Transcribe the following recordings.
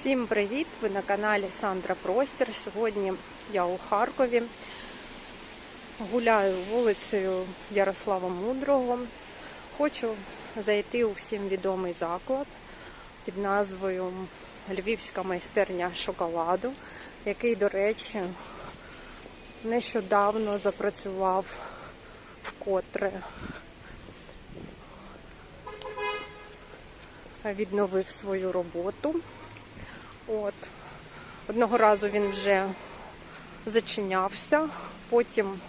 Всім привіт! Ви на каналі Сандра Простір. Сьогодні я у Харкові. Гуляю вулицею Ярослава Мудрого. Хочу зайти у всім відомий заклад під назвою Львівська майстерня шоколаду, який, до речі, нещодавно запрацював вкотре. Відновив свою роботу. От. Одного разу він вже зачинявся, потім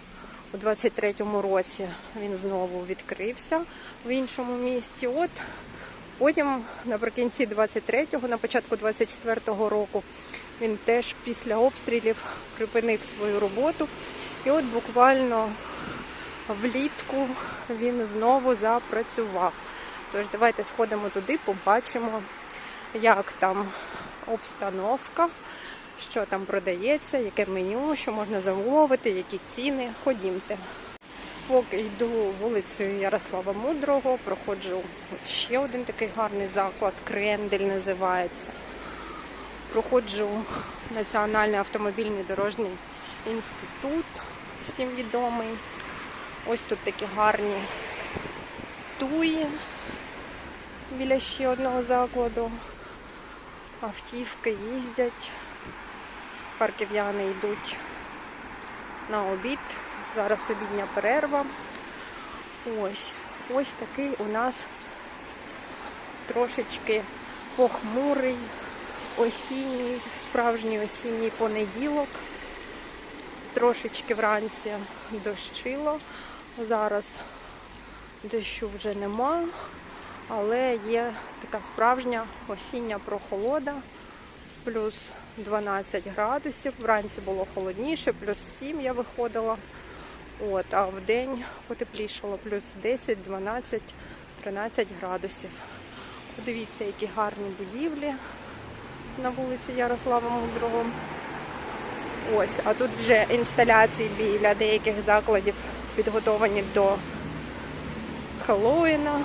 у 23-му році він знову відкрився в іншому місті. От потім наприкінці 23-го, на початку 24-го року, він теж після обстрілів припинив свою роботу. І от буквально влітку він знову запрацював. Тож давайте сходимо туди, побачимо, як там обстановка, що там продається, яке меню, що можна замовити, які ціни. Ходімте. Поки йду вулицею Ярослава Мудрого, проходжу от ще один такий гарний заклад, Крендель називається. Проходжу Національний автомобільний дорожній інститут, всім відомий. Ось тут такі гарні туї біля ще одного закладу. Автівки їздять, харків'яни йдуть на обід. Зараз обідня перерва. Ось ось такий у нас трошечки похмурий осінній, справжній осінній понеділок. Трошечки вранці дощило. Зараз дощу вже нема, але є така справжня осіння прохолода, плюс 12 градусів. Вранці було холодніше, плюс 7 я виходила. От, а в день потеплішало плюс 10, 12, 13 градусів. Подивіться, які гарні будівлі на вулиці Ярослава Мудрого. Ось, а тут вже інсталяції біля деяких закладів підготовані до Хеллоуіна.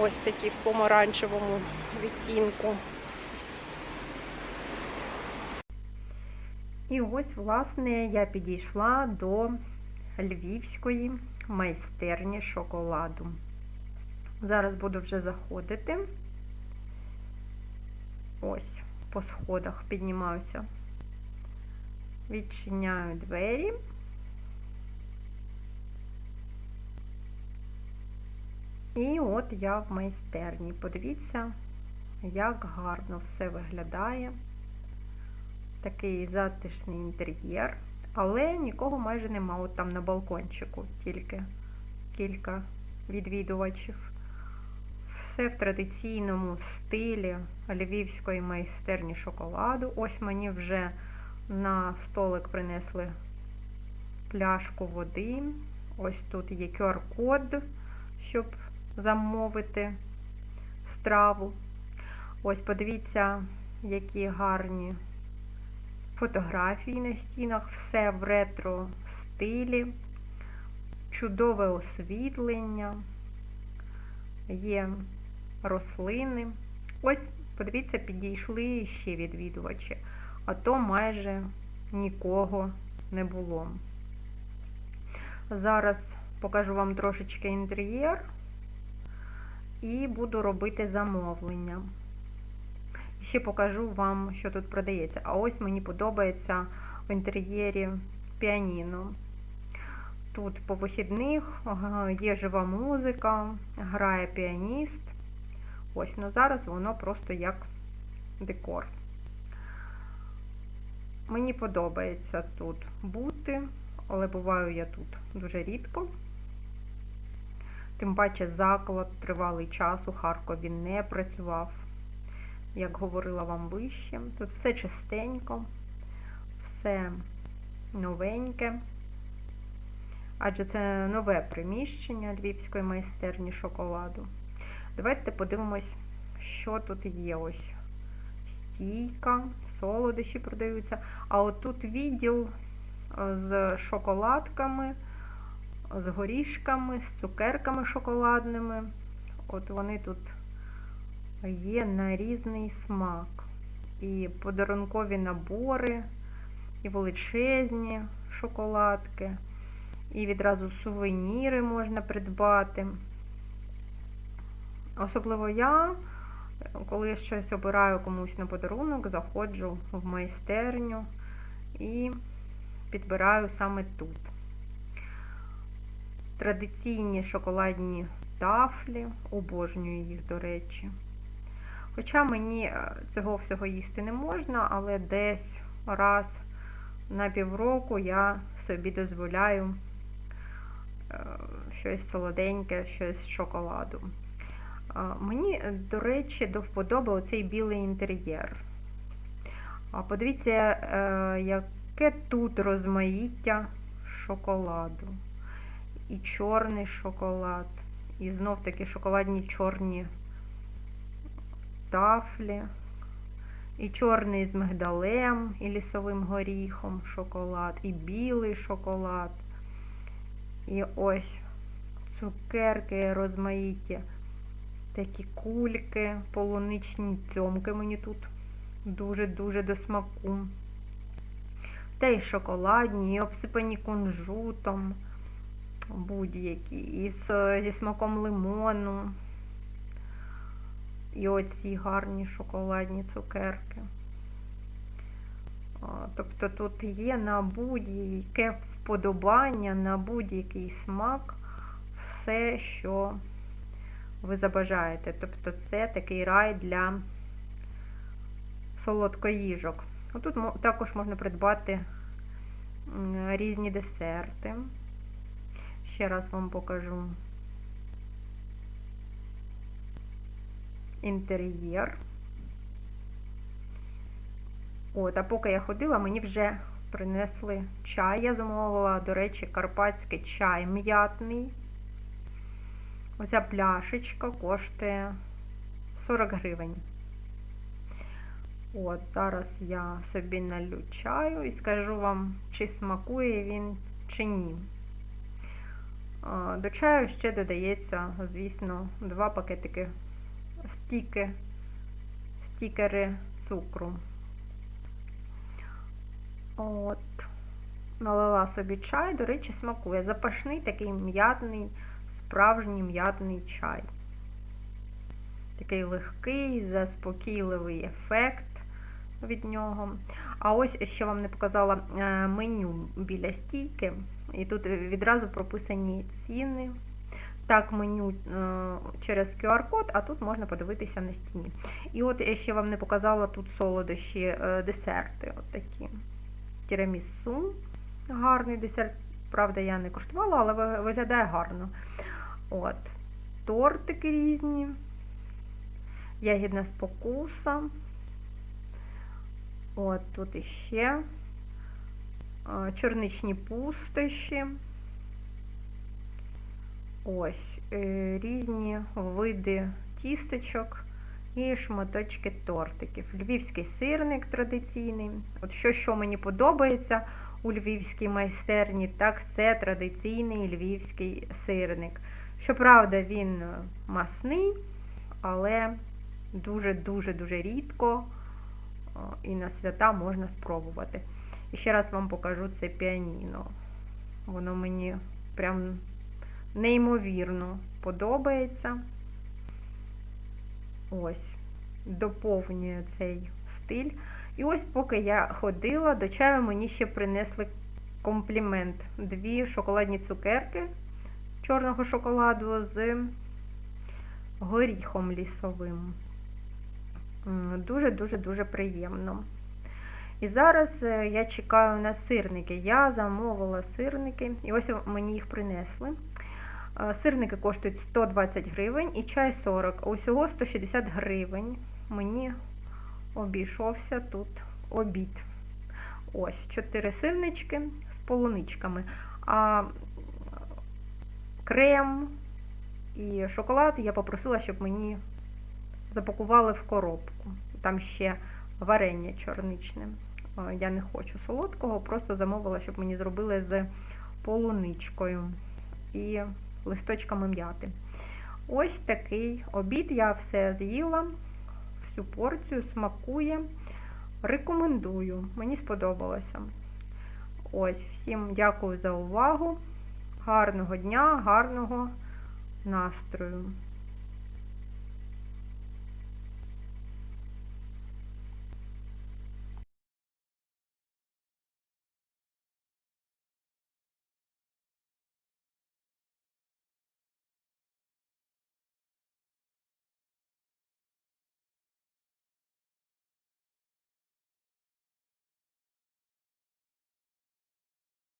Ось такі в помаранчевому відтінку. І ось, власне, я підійшла до львівської майстерні шоколаду. Зараз буду вже заходити. Ось, по сходах піднімаюся. Відчиняю двері. І от я в майстерні. Подивіться, як гарно все виглядає. Такий затишний інтер'єр, але нікого майже нема. От там на балкончику, тільки кілька відвідувачів. Все в традиційному стилі львівської майстерні шоколаду. Ось мені вже на столик принесли пляшку води. Ось тут є QR-код, щоб замовити страву. Ось подивіться, які гарні фотографії на стінах, все в ретро стилі, чудове освітлення, є рослини. Ось, подивіться, підійшли ще відвідувачі, а то майже нікого не було. Зараз покажу вам трошечки інтер'єр і буду робити замовлення. Ще покажу вам, що тут продається. А ось мені подобається в інтер'єрі піаніно. Тут по вихідних є жива музика, грає піаніст. Ось, ну зараз воно просто як декор. Мені подобається тут бути, але буваю я тут дуже рідко. Тим паче заклад тривалий час у Харкові не працював, як говорила вам вище. Тут все чистенько, все новеньке. Адже це нове приміщення Львівської майстерні шоколаду. Давайте подивимось, що тут є. Ось стійка, солодощі продаються. А отут відділ з шоколадками з горішками, з цукерками шоколадними. От вони тут є на різний смак. і подарункові набори, і величезні шоколадки, і відразу сувеніри можна придбати. Особливо я, коли щось обираю комусь на подарунок, заходжу в майстерню і підбираю саме тут. Традиційні шоколадні тафлі, обожнюю їх, до речі. Хоча мені е, цього всього їсти не можна, але десь раз на півроку я собі дозволяю е, щось солоденьке, щось з шоколаду. Е, Мені, до речі, до вподоби оцей білий інтер'єр. Подивіться, яке тут розмаїття шоколаду. І чорний шоколад, і знов таки шоколадні чорні тафлі, і чорний з мигдалем і лісовим горіхом шоколад, і білий шоколад. І ось цукерки розмаїті, такі кульки, полуничні цьомки мені тут дуже-дуже до смаку. Та й шоколадні, і обсипані кунжутом будь-які, і з, зі смаком лимону. І оці гарні шоколадні цукерки. Тобто тут є на будь-яке вподобання, на будь-який смак все, що ви забажаєте. Тобто це такий рай для солодкоїжок. Тут також можна придбати різні десерти. Ще раз вам покажу інтер'єр. От, а поки я ходила, мені вже принесли чай. Я замовила, до речі, карпатський чай м'ятний. Оця пляшечка коштує 40 гривень. От, зараз я собі налю чаю і скажу вам, чи смакує він, чи ні. До чаю ще додається, звісно, два пакетики стіки, стікери цукру. От, налила собі чай, до речі, смакує. Запашний такий м'ятний, справжній м'ятний чай. Такий легкий, заспокійливий ефект від нього. А ось ще вам не показала е, меню біля стійки. І тут відразу прописані ціни. Так, меню е, через QR-код, а тут можна подивитися на стіні. І от я ще вам не показала тут солодощі, е, десерти. От такі. Тірамісу. Гарний десерт. Правда, я не коштувала, але виглядає гарно. От. Тортики різні. Ягідна спокуса. От тут іще чорничні пустощі. Ось е, різні види тістечок і шматочки тортиків. Львівський сирник традиційний. От що, що мені подобається у львівській майстерні, так це традиційний львівський сирник. Щоправда, він масний, але дуже-дуже-дуже рідко і на свята можна спробувати. І ще раз вам покажу це піаніно. Воно мені прям неймовірно подобається. Ось, доповнює цей стиль. І ось, поки я ходила, до чаю мені ще принесли комплімент. Дві шоколадні цукерки чорного шоколаду з горіхом лісовим. Дуже-дуже-дуже приємно. І зараз е, я чекаю на сирники. Я замовила сирники, і ось мені їх принесли. Е, сирники коштують 120 гривень і чай 40, усього 160 гривень. Мені обійшовся тут обід. Ось, 4 сирнички з полуничками. А крем і шоколад я попросила, щоб мені запакували в коробку. Там ще варення чорничне. Е, я не хочу солодкого, просто замовила, щоб мені зробили з полуничкою і листочками м'яти. Ось такий обід, я все з'їла, всю порцію, смакує. Рекомендую, мені сподобалося. Ось, всім дякую за увагу. Гарного дня, гарного настрою.